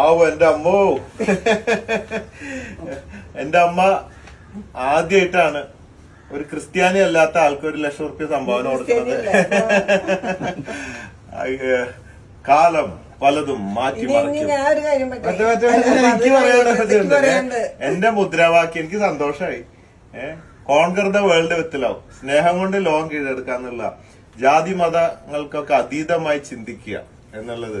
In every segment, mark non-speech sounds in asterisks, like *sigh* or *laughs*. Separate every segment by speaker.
Speaker 1: ആവു എന്റെ അമ്മോ. എന്റെ അമ്മ ആദ്യമായിട്ടാണ് ഒരു ക്രിസ്ത്യാനി അല്ലാത്ത ആൾക്ക് ഒരു ലക്ഷം റുപ്യ സംഭാവന കൊടുക്കുന്നത്. കാലം പലതും മാറ്റി മറിക്കും. എനിക്ക് എന്റെ മുദ്രാവാക്യം എനിക്ക് സന്തോഷമായി ഏഹ് conquer the world with love സ്നേഹം കൊണ്ട് ലോകം കീഴടക്കാന്നുള്ള ജാതി മതങ്ങൾക്കൊക്കെ അതീതമായി ചിന്തിക്കുക എന്നുള്ളത്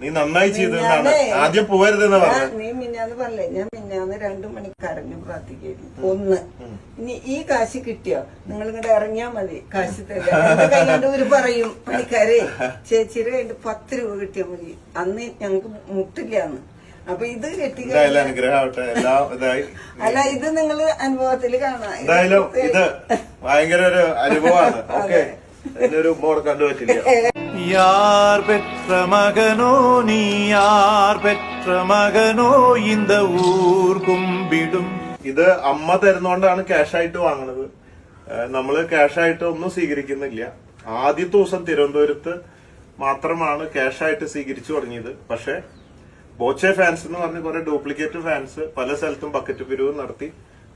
Speaker 1: നീ നന്നായി ചെയ്തതാണ് ആദ്യം പോവരുത്
Speaker 2: എന്ന്
Speaker 1: പറഞ്ഞു.
Speaker 2: നീ മിന്നാന്ന് പറഞ്ഞേ ഞാൻ മിന്നാന്ന് രണ്ടു മണി കരഞ്ഞു പ്രാർത്ഥിക്കായിരുന്നു ഒന്ന്. ഇനി ഈ കാശ് കിട്ടിയോ? നിങ്ങൾ ഇങ്ങോട്ട് ഇറങ്ങിയാ മതി. കാശ് തരാം. എന്റെ കൈ ഒരു പറയും പണിക്കാരെ ചേച്ചിയുടെ കയ്യിൽ പത്ത് രൂപ കിട്ടിയാ മതി. അന്ന് ഞങ്ങക്ക് മുട്ടില്ലാന്ന്. അപ്പൊ ഇത് കിട്ടി *laughs* അല്ല ഇത് നിങ്ങൾ അനുഭവത്തിൽ കാണാം.
Speaker 1: എന്തായാലും ഇത് ഭയങ്കര ഒരു അനുഭവമാണ്. ഓക്കെ. ഇതിനൊരു മോഡ് കണ്ടുപറ്റില്ല
Speaker 3: யார் பெற்ற மகனோ நீ யார் பெற்ற மகனோ இந்த ஊர் கும்பிடும்
Speaker 1: ഇത് അമ്മ തരുന്നോണ്ടാണ് ക്യാഷ് ആയിട്ട് വാങ്ങണത് ഏഹ് നമ്മള് ക്യാഷ് ആയിട്ട് ഒന്നും സ്വീകരിക്കുന്നില്ല ആദ്യത്തെ ദിവസം തിരുവനന്തപുരത്ത് മാത്രമാണ് ക്യാഷ് ആയിട്ട് സ്വീകരിച്ചു തുടങ്ങിയത് പക്ഷെ ബോച്ചെ ഫാൻസ് എന്ന് പറഞ്ഞ കുറെ ഡ്യൂപ്ലിക്കേറ്റ് ഫാൻസ് പല സ്ഥലത്തും ബക്കറ്റ് പിരിവ് നടത്തി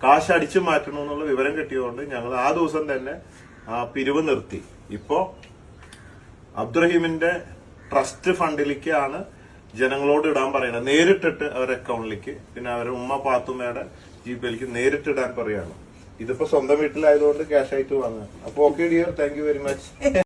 Speaker 1: കാശ് അടിച്ചു മാറ്റണമെന്നുള്ള വിവരം കിട്ടിയതുകൊണ്ട് ഞങ്ങൾ ആ ദിവസം തന്നെ ആ പിരിവ് നിർത്തി ഇപ്പോ അബ്ദുറഹീമിന്റെ ട്രസ്റ്റ് ഫണ്ടിലേക്കാണ് ജനങ്ങളോട് ഇടാൻ പറയുന്നത്. നേരിട്ടിട്ട് അവരുടെ അക്കൗണ്ടിലേക്ക് പിന്നെ അവരുടെ ഉമ്മ പാത്തുമ്മയുടെ ജിപേയിലേക്ക് നേരിട്ട് ഇടാൻ പറയാണ് ഇതിപ്പോ സ്വന്തം വീട്ടിലായതുകൊണ്ട് ക്യാഷ് ആയിട്ട് വാങ്ങാം അപ്പൊ okay dear thank very much